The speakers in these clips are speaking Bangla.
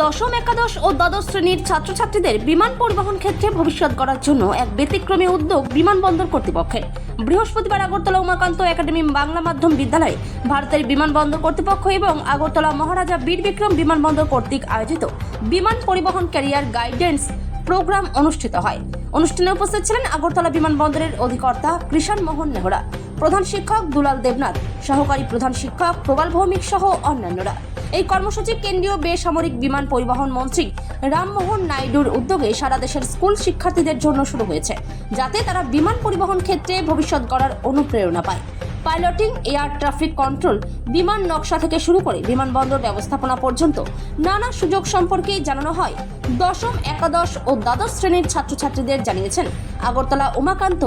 দশম একাদশ ও দ্বাদশ শ্রেণির ছাত্রছাত্রীদের বিমান পরিবহন ক্ষেত্রে ভবিষ্যৎ করার জন্য এক ব্যতিক্রমী উদ্যোগ বিমানবন্দর কর্তৃপক্ষের। বৃহস্পতিবার আগরতলা উমাকান্ত একাডেমি বাংলা মাধ্যম বিদ্যালয়ে ভারতের বিমানবন্দর কর্তৃপক্ষ এবং আগরতলা মহারাজা বীর বিক্রম বিমানবন্দর কর্তৃক আয়োজিত বিমান পরিবহন ক্যারিয়ার গাইডেন্স প্রোগ্রাম অনুষ্ঠিত হয়। অনুষ্ঠানে উপস্থিত ছিলেন আগরতলা বিমানবন্দরের অধিকর্তা কৃষাণ মোহন নেহরা। প্রধান শিক্ষক দুলাল দেবনাথ, সহকারী প্রধান শিক্ষক প্রবাল ভৌমিক সহ অন্যান্যরা। এই কর্মসূচি কেন্দ্রীয় বেসামরিক বিমান পরিবহন মন্ত্রী রামমোহন নাইডুর উদ্যোগে সারা দেশের স্কুল শিক্ষার্থীদের জন্য শুরু হয়েছে, যাতে তারা বিমান পরিবহন ক্ষেত্রে ভবিষ্যৎ গড়ার অনুপ্রেরণা পায়। পাইলটিং, এয়ার ট্রাফিক কন্ট্রোল, বিমান নকশা থেকে শুরু করে বিমানবন্দর ব্যবস্থাপনা পর্যন্ত নানা সুযোগ সম্পর্কে জানানো হয়। দশম, একাদশ ও দ্বাদশ শ্রেণির ছাত্রছাত্রীদের জানিয়েছেন, আগরতলা উমাকান্ত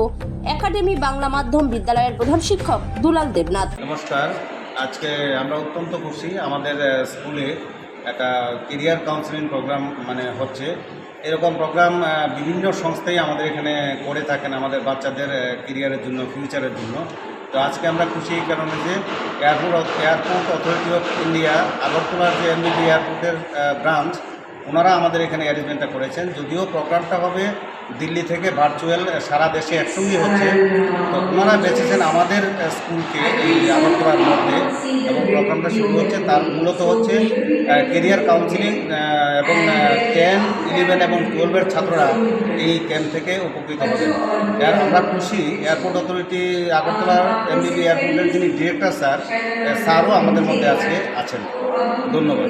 একাডেমি বাংলা মাধ্যম বিদ্যালয়ের প্রধান শিক্ষক দুলাল দেবনাথ। নমস্কার। আজকে আমরা অত্যন্ত খুশি। আমাদের স্কুলে একটা কেরিয়ার কাউন্সিলিং প্রোগ্রাম মানে হচ্ছে। এরকম প্রোগ্রাম বিভিন্ন সংস্থাই আমাদের এখানে করে থাকেন আমাদের বাচ্চাদের কেরিয়ারের জন্য, ফিউচারের জন্য। তো আজকে আমরা খুশি এই কারণে যে airport airport authority of India আগরতলার যে এমবিবি এয়ারপোর্টের ব্রাঞ্চ ওনারা আমাদের এখানে অ্যারেঞ্জমেন্টটা করেছেন। যদিও প্রোগ্রামটা হবে দিল্লি থেকে ভার্চুয়াল সারা দেশে একসঙ্গে হচ্ছে, তো ওনারা বেছেছেন আমাদের স্কুলকে এই আগরতলার মধ্যে এবং প্রোগ্রামটা শুরু হচ্ছে। তার মূলত হচ্ছে কেরিয়ার কাউন্সিলিং এবং টেন ইলেভেন এবং টুয়েলভের ছাত্ররা এই ক্যাম্প থেকে উপকৃত হবেন আর আমরা খুশি এয়ারপোর্ট অথরিটি আগরতলা এমবিবি এয়ারপোর্টের যিনি ডিরেক্টর স্যার স্যারও আমাদের মধ্যে আজকে আছেন। ধন্যবাদ।